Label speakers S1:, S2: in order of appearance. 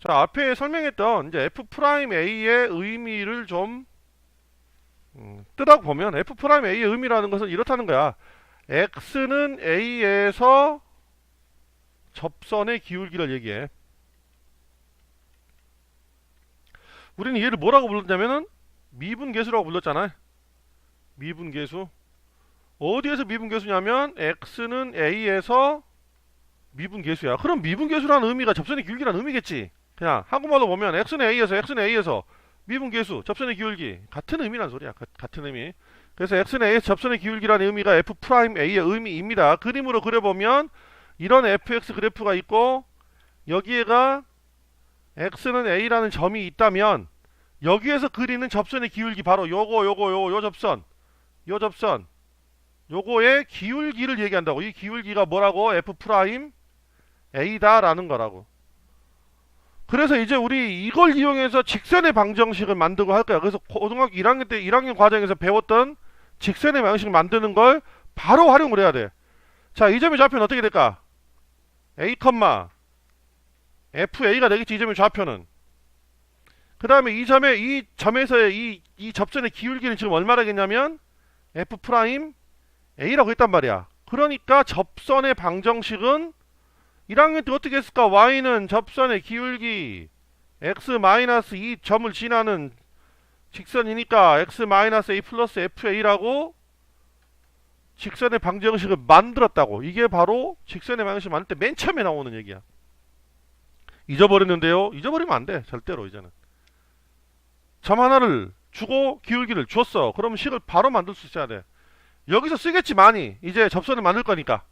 S1: 자, 앞에 설명했던 이제 f 프라임 a의 의미를 좀 음, 뜨다 보면 f 프라임 a의 의미라는 것은 이렇다는 거야. x는 a에서 접선의 기울기를 얘기해. 우리는 얘를 뭐라고 불렀냐면은 미분계수라고 불렀잖아요. 미분계수. 어디에서 미분계수냐면 x는 a에서 미분계수야. 그럼 미분계수라는 의미가 접선의 기울기라는 의미겠지. 그냥 한국말로 보면 x는 a에서 x는 a에서 미분 계수 접선의 기울기 같은 의미란 소리야. 가- 같은 의미. 그래서 x는 a에서 접선의 기울기라는 의미가 f 프라임 의미입니다. 그림으로 그려보면 이런 fx 그래프가 있고 여기에가 x는 a라는 점이 있다면 여기에서 그리는 접선의 기울기 바로 요거 요거 요거 요 접선 요 접선 요거의 기울기를 얘기한다고 이 기울기가 뭐라고 f 프라임 a다 라는 거라고 그래서 이제 우리 이걸 이용해서 직선의 방정식을 만들고 할 거야. 그래서 고등학교 1학년 때 1학년 과정에서 배웠던 직선의 방정식을 만드는 걸 바로 활용을 해야 돼 자 이 점의 좌표는 어떻게 될까? A, fa가 되겠지 이 점의 좌표는. 그 다음에 이 점에 이 점에서의 이, 이 접선의 기울기는 지금 얼마라겠냐면 f 프라임 a라고 했단 말이야. 그러니까 접선의 방정식은 1학년 때 어떻게 했을까? y는 접선의 기울기 x 마이너스 이 점을 지나는 직선이니까 x 마이너스 a 플러스 fa라고 직선의 방정식을 만들었다고. 이게 바로 직선의 방정식 만들 때 맨 처음에 나오는 얘기야. 잊어버렸는데요. 잊어버리면 안 돼. 절대로 이제는. 점 하나를 주고 기울기를 줬어. 그러면 식을 바로 만들 수 있어야 돼. 여기서 쓰겠지 많이. 이제 접선을 만들 거니까.